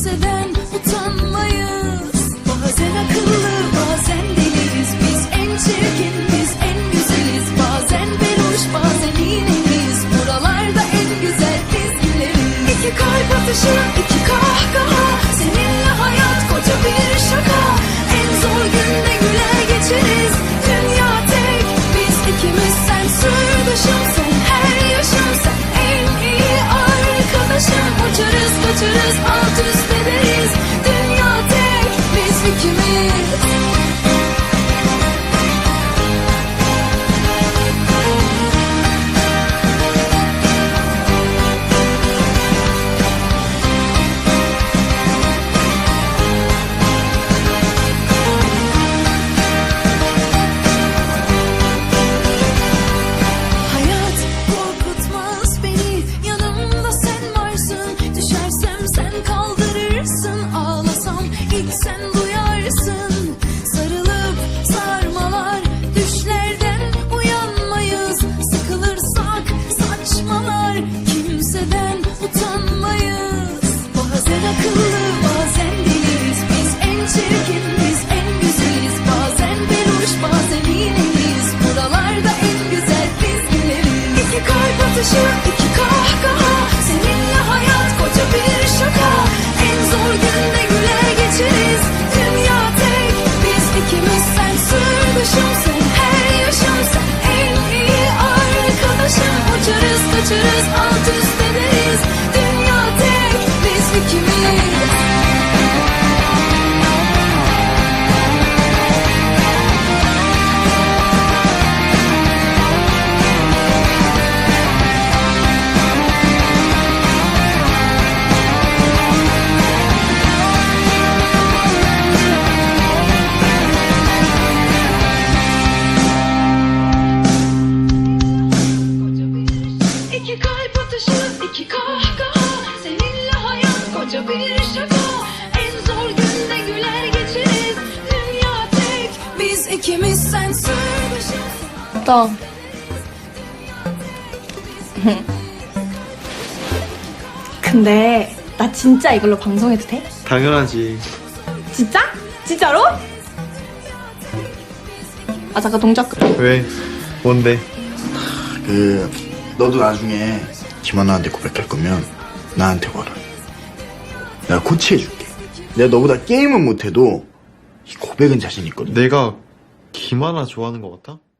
Nasıl da tutuşur iki kahkaha. Seninle hayat koca bir şaka. En zor günde güler geçeriz. Dünya tek. Biz ikimiz Sen sırdaşım sen her yaşım. Sen en iyi arkadaşım. Uçarız kaçarız alt üst ederiz. Dünya tek. Biz ikimiz koca bir şaka En zor günde güler geçeriz Dünya tek Biz ikimiz sen sırdaşım 나 근데 나 진짜 이걸로 방송해도 돼? 당연하지. 진짜? 진짜로? 아 잠깐 동작 왜? 뭔데? 그 너도 나중에 김하나한테 고백할 거면 나한테 와라. 내가 코치해줄게. 내가 너보다 게임은 못해도 이 고백은 자신 있거든. 내가 김하나 좋아하는 것 같아?